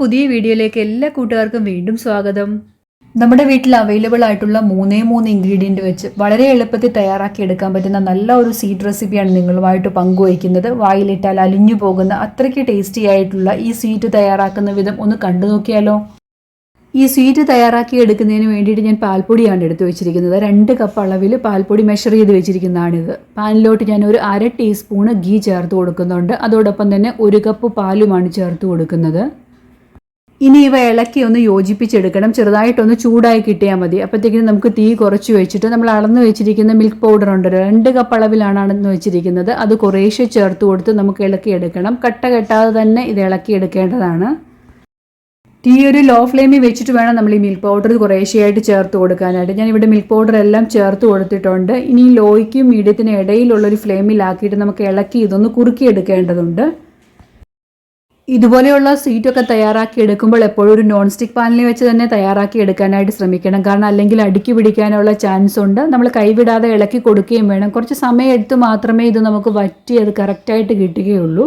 പുതിയ വീഡിയോയിലേക്ക് എല്ലാ കൂട്ടുകാർക്കും വീണ്ടും സ്വാഗതം. നമ്മുടെ വീട്ടിൽ അവൈലബിൾ ആയിട്ടുള്ള മൂന്നേ മൂന്ന് ഇൻഗ്രീഡിയന്റ് വെച്ച് വളരെ എളുപ്പത്തിൽ തയ്യാറാക്കി എടുക്കാൻ പറ്റുന്ന നല്ല ഒരു സ്വീറ്റ് റെസിപ്പിയാണ് നിങ്ങളുമായിട്ട് പങ്കുവയ്ക്കുന്നത്. വായിലിട്ടാൽ അലിഞ്ഞു പോകുന്ന അത്രയ്ക്ക് ടേസ്റ്റി ആയിട്ടുള്ള ഈ സ്വീറ്റ് തയ്യാറാക്കുന്ന വിധം ഒന്ന് കണ്ടു നോക്കിയാലോ? ഈ സ്വീറ്റ് തയ്യാറാക്കി എടുക്കുന്നതിന് വേണ്ടിയിട്ട് ഞാൻ പാൽപ്പൊടിയാണ് എടുത്തു വെച്ചിരിക്കുന്നത്. രണ്ട് കപ്പ് അളവിൽ പാൽപ്പൊടി മെഷർ ചെയ്ത് വെച്ചിരിക്കുന്നതാണിത്. പാനിലോട്ട് ഞാൻ ഒരു അര ടീസ്പൂണ് ഗീ ചേർത്ത് കൊടുക്കുന്നുണ്ട്. അതോടൊപ്പം തന്നെ ഒരു കപ്പ് പാലുമാണ് ചേർത്ത് കൊടുക്കുന്നത്. ഇനി ഇവ ഇളക്കി ഒന്ന് യോജിപ്പിച്ചെടുക്കണം. ചെറുതായിട്ടൊന്ന് ചൂടായി കിട്ടിയാൽ മതി. അപ്പോഴത്തേക്കിനും നമുക്ക് തീ കുറച്ച് വെച്ചിട്ട് നമ്മൾ അളന്ന് വെച്ചിരിക്കുന്ന മിൽക്ക് പൗഡർ ഉണ്ട്. രണ്ട് കപ്പ് അളവിലാണ് അളന്ന് വെച്ചിരിക്കുന്നത്. അത് കുറേശ്ശെ ചേർത്ത് കൊടുത്ത് നമുക്ക് ഇളക്കിയെടുക്കണം. കട്ട കെട്ടാതെ തന്നെ ഇത് ഇളക്കിയെടുക്കേണ്ടതാണ്. തീ ഒരു ലോ ഫ്ലെയിമിൽ വെച്ചിട്ട് വേണം നമ്മൾ ഈ മിൽക്ക് പൗഡർ കുറേശ്ശെയായിട്ട് ചേർത്ത് കൊടുക്കാനായിട്ട്. ഞാൻ ഇവിടെ മിൽക്ക് പൗഡർ എല്ലാം ചേർത്ത് കൊടുത്തിട്ടുണ്ട്. ഇനി ലോയ്ക്കും മീഡിയത്തിനും ഇടയിലുള്ള ഒരു ഫ്ലെയിമിലാക്കിയിട്ട് നമുക്ക് ഇളക്കി ഇതൊന്ന് കുറുക്കിയെടുക്കേണ്ടതുണ്ട്. ഇതുപോലെയുള്ള സ്വീറ്റൊക്കെ തയ്യാറാക്കി എടുക്കുമ്പോൾ എപ്പോഴും ഒരു നോൺ സ്റ്റിക്ക് പാനിൽ വെച്ച് തന്നെ തയ്യാറാക്കി എടുക്കാനായിട്ട് ശ്രമിക്കണം. കാരണം അല്ലെങ്കിൽ അടുക്കി പിടിക്കാനുള്ള ചാൻസ് ഉണ്ട്. നമ്മൾ കൈവിടാതെ ഇളക്കി കൊടുക്കുകയും വേണം. കുറച്ച് സമയം എടുത്ത് മാത്രമേ ഇത് നമുക്ക് വറ്റി അത് കറക്റ്റായിട്ട് കിട്ടുകയുള്ളൂ.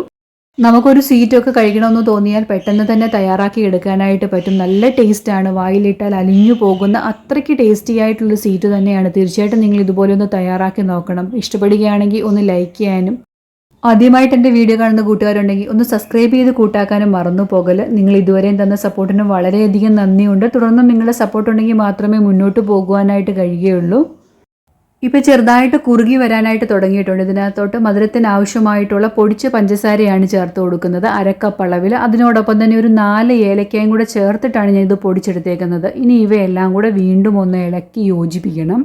നമുക്കൊരു സ്വീറ്റൊക്കെ കഴിക്കണമെന്ന് തോന്നിയാൽ പെട്ടെന്ന് തന്നെ തയ്യാറാക്കി എടുക്കാനായിട്ട് പറ്റും. നല്ല ടേസ്റ്റാണ് വായിലിട്ടാൽ അലിഞ്ഞു പോകുന്ന അത്രയ്ക്ക് ടേസ്റ്റി ആയിട്ടുള്ള സീറ്റ് തന്നെയാണ്. തീർച്ചയായിട്ടും നിങ്ങൾ ഇതുപോലെ ഒന്ന് തയ്യാറാക്കി നോക്കണം. ഇഷ്ടപ്പെടുകയാണെങ്കിൽ ഒന്ന് ലൈക്ക് ചെയ്യാനും ആദ്യമായിട്ട് എന്റെ വീഡിയോ കാണുന്ന കൂട്ടുകാരുണ്ടെങ്കിൽ ഒന്ന് സബ്സ്ക്രൈബ് ചെയ്ത് കൂട്ടാക്കാനും മറന്നു പോകൽ. നിങ്ങൾ ഇതുവരെയും തന്ന സപ്പോർട്ടിന് വളരെയധികം നന്ദിയുണ്ട്. തുടർന്നും നിങ്ങളുടെ സപ്പോർട്ട് ഉണ്ടെങ്കിൽ മാത്രമേ മുന്നോട്ട് പോകുവാനായിട്ട് കഴിയുകയുള്ളൂ. ഇപ്പോൾ ചെറുതായിട്ട് കുറുകി വരാനായിട്ട് തുടങ്ങിയിട്ടുണ്ട്. ഇതിനകത്തോട്ട് മധുരത്തിന് ആവശ്യമായിട്ടുള്ള പൊടിച്ച പഞ്ചസാരയാണ് ചേർത്ത് കൊടുക്കുന്നത്. അരക്കപ്പ് അളവിൽ അതിനോടൊപ്പം തന്നെ ഒരു നാല് ഏലക്കയും കൂടെ ചേർത്തിട്ടാണ് ഞാൻ ഇത് പൊടിച്ചെടുത്തേക്കുന്നത്. ഇനി ഇവയെല്ലാം കൂടെ വീണ്ടും ഒന്ന് ഇളക്കി യോജിപ്പിക്കണം.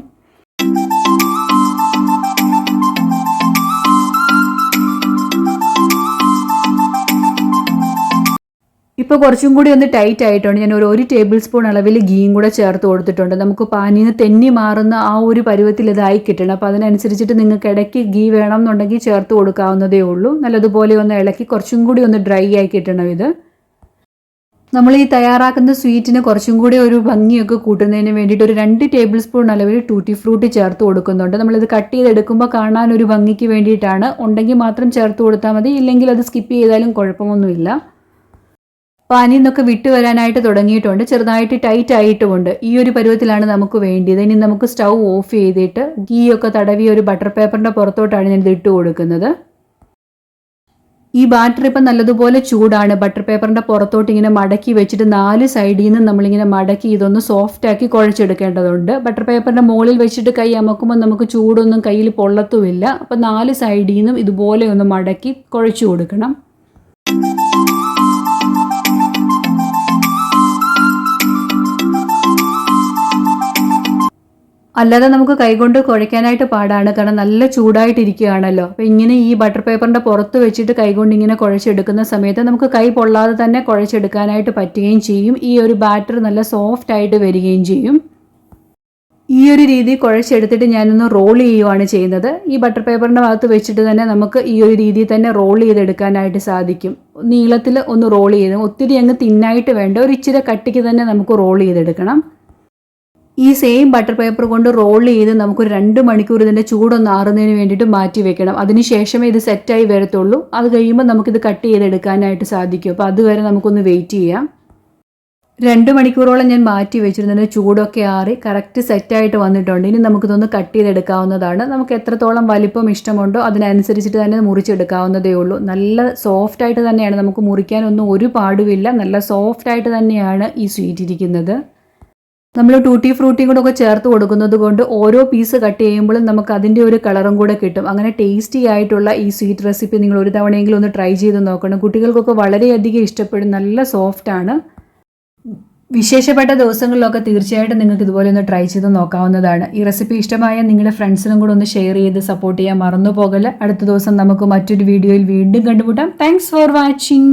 ഇപ്പോൾ കുറച്ചും കൂടി ഒന്ന് ടൈറ്റ് ആയിട്ടുണ്ട്. ഞാൻ ഒരു ഒരു ടേബിൾ സ്പൂൺ അളവിൽ ഗീയും കൂടെ ചേർത്ത് കൊടുത്തിട്ടുണ്ട്. നമുക്ക് പാനീന്ന് തെന്നി മാറുന്ന ആ ഒരു പരുവത്തിൽ ഇതായി കിട്ടണം. അപ്പോൾ അതിനനുസരിച്ചിട്ട് നിങ്ങൾക്ക് ഇടയ്ക്ക് ഗീ വേണം എന്നുണ്ടെങ്കിൽ ചേർത്ത് കൊടുക്കാവുന്നതേ ഉള്ളൂ. നല്ലതുപോലെ ഒന്ന് ഇളക്കി കുറച്ചും കൂടി ഒന്ന് ഡ്രൈ ആയി കിട്ടണം ഇത്. നമ്മൾ ഈ തയ്യാറാക്കുന്ന സ്വീറ്റിന് കുറച്ചും കൂടി ഒരു ഭംഗിയൊക്കെ കൂട്ടുന്നതിന് വേണ്ടിയിട്ട് ഒരു രണ്ട് ടേബിൾ സ്പൂൺ അളവിൽ ടൂട്ടി ഫ്രൂട്ട് ചേർത്ത് കൊടുക്കുന്നുണ്ട്. നമ്മളിത് കട്ട് ചെയ്തെടുക്കുമ്പോൾ കാണാൻ ഒരു ഭംഗിക്ക് വേണ്ടിയിട്ടാണ്. ഉണ്ടെങ്കിൽ മാത്രം ചേർത്ത് കൊടുത്താൽ മതി. ഇല്ലെങ്കിൽ അത് സ്കിപ്പ് ചെയ്താലും കുഴപ്പമൊന്നുമില്ല. പാനിൽ നിന്നൊക്കെ വിട്ടു വരാനായിട്ട് തുടങ്ങിയിട്ടുണ്ട്. ചെറുതായിട്ട് ടൈറ്റ് ആയിട്ടുമുണ്ട്. ഈ ഒരു പരുവത്തിലാണ് നമുക്ക് വേണ്ടിയത്. ഇനി നമുക്ക് സ്റ്റൗ ഓഫ് ചെയ്തിട്ട് ഗീ ഒക്കെ തടവി ഒരു ബട്ടർ പേപ്പറിന്റെ പുറത്തോട്ടാണ് ഞാൻ ഇത് ഇട്ട് കൊടുക്കുന്നത്. ഈ ബാറ്റർ ഇപ്പം നല്ലതുപോലെ ചൂടാണ്. ബട്ടർ പേപ്പറിന്റെ പുറത്തോട്ട് ഇങ്ങനെ മടക്കി വെച്ചിട്ട് നാല് സൈഡിൽ നിന്ന് നമ്മളിങ്ങനെ മടക്കി ഇതൊന്ന് സോഫ്റ്റ് ആക്കി കുഴച്ചെടുക്കേണ്ടതുണ്ട്. ബട്ടർ പേപ്പറിന്റെ മുകളിൽ വെച്ചിട്ട് കൈ അമക്കുമ്പോൾ നമുക്ക് ചൂടൊന്നും കയ്യിൽ പൊള്ളത്തുമില്ല. അപ്പം നാല് സൈഡിൽ നിന്നും ഇതുപോലെ ഒന്ന് മടക്കി കുഴച്ചു കൊടുക്കണം. അല്ലാതെ നമുക്ക് കൈകൊണ്ട് കുഴയ്ക്കാനായിട്ട് പാടാണ്. കാരണം നല്ല ചൂടായിട്ടിരിക്കുകയാണല്ലോ. അപ്പോൾ ഇങ്ങനെ ഈ ബട്ടർ പേപ്പറിന്റെ പുറത്ത് വെച്ചിട്ട് കൈകൊണ്ട് ഇങ്ങനെ കുഴച്ചെടുക്കുന്ന സമയത്ത് നമുക്ക് കൈ പൊള്ളാതെ തന്നെ കുഴച്ചെടുക്കാനായിട്ട് പറ്റുകയും ചെയ്യും. ഈ ഒരു ബാറ്റർ നല്ല സോഫ്റ്റ് ആയിട്ട് വരികയും ചെയ്യും. ഈ ഒരു രീതി കുഴച്ചെടുത്തിട്ട് ഞാനൊന്ന് റോൾ ചെയ്യുവാണ് ചെയ്യുന്നത്. ഈ ബട്ടർ പേപ്പറിന്റെ ഭാഗത്ത് വെച്ചിട്ട് തന്നെ നമുക്ക് ഈ ഒരു രീതിയിൽ തന്നെ റോൾ ചെയ്തെടുക്കാനായിട്ട് സാധിക്കും. നീളത്തിൽ ഒന്ന് റോൾ ചെയ്ത് ഒത്തിരി അങ്ങ് തിന്നായിട്ട് വേണ്ട ഒരു ഇച്ചിരി കട്ടിക്ക് തന്നെ നമുക്ക് റോൾ ചെയ്തെടുക്കണം. ഈ സെയിം ബട്ടർ പേപ്പർ കൊണ്ട് റോൾ ചെയ്ത് നമുക്കൊരു രണ്ട് മണിക്കൂർ ഇതിന്റെ ചൂടൊന്ന് ആറുന്നതിന് വേണ്ടിയിട്ട് മാറ്റി വെക്കണം. അതിനുശേഷമേ ഇത് സെറ്റായി വരത്തുള്ളൂ. അത് കഴിയുമ്പോൾ നമുക്കിത് കട്ട് ചെയ്തെടുക്കാനായിട്ട് സാധിക്കും. അപ്പോൾ അതുവരെ നമുക്കൊന്ന് വെയിറ്റ് ചെയ്യാം. രണ്ട് മണിക്കൂറോളം ഞാൻ മാറ്റി വെച്ചിരുന്നതിന്റെ ചൂടൊക്കെ ആറി കറക്റ്റ് സെറ്റായിട്ട് വന്നിട്ടുണ്ട്. ഇനി നമുക്കിതൊന്ന് കട്ട് ചെയ്തെടുക്കാവുന്നതാണ്. നമുക്ക് എത്രത്തോളം വലിപ്പം ഇഷ്ടമുണ്ടോ അതിനനുസരിച്ചിട്ട് തന്നെ മുറിച്ചെടുക്കാവുന്നതേ ഉള്ളൂ. നല്ല സോഫ്റ്റായിട്ട് തന്നെയാണ്. നമുക്ക് മുറിക്കാനൊന്നും ഒരു പാടുമില്ല. നല്ല സോഫ്റ്റായിട്ട് തന്നെയാണ് ഈ സ്വീറ്റ് ഇരിക്കുന്നത്. നമ്മൾ ടൂട്ടി ഫ്രൂട്ടിയും കൂടെ ഒക്കെ ചേർത്ത് കൊടുക്കുന്നത് കൊണ്ട് ഓരോ പീസ് കട്ട് ചെയ്യുമ്പോഴും നമുക്ക് അതിന്റെ ഒരു കളറും കൂടെ കിട്ടും. അങ്ങനെ ടേസ്റ്റി ആയിട്ടുള്ള ഈ സ്വീറ്റ് റെസിപ്പി നിങ്ങൾ ഒരു തവണയെങ്കിലും ഒന്ന് ട്രൈ ചെയ്ത് നോക്കണം. കുട്ടികൾക്കൊക്കെ വളരെയധികം ഇഷ്ടപ്പെടും. നല്ല സോഫ്റ്റ് ആണ്. വിശേഷപ്പെട്ട ദിവസങ്ങളിലൊക്കെ തീർച്ചയായിട്ടും നിങ്ങൾക്ക് ഇതുപോലെ ഒന്ന് ട്രൈ ചെയ്ത് നോക്കാവുന്നതാണ്. ഈ റെസിപ്പി ഇഷ്ടമായ നിങ്ങളുടെ ഫ്രണ്ട്സിനും കൂടെ ഒന്ന് ഷെയർ ചെയ്ത് സപ്പോർട്ട് ചെയ്യാൻ മറന്നു പോകല്ല അടുത്ത ദിവസം നമുക്ക് മറ്റൊരു വീഡിയോയിൽ വീണ്ടും കണ്ടുമുട്ടാം. Thanks for watching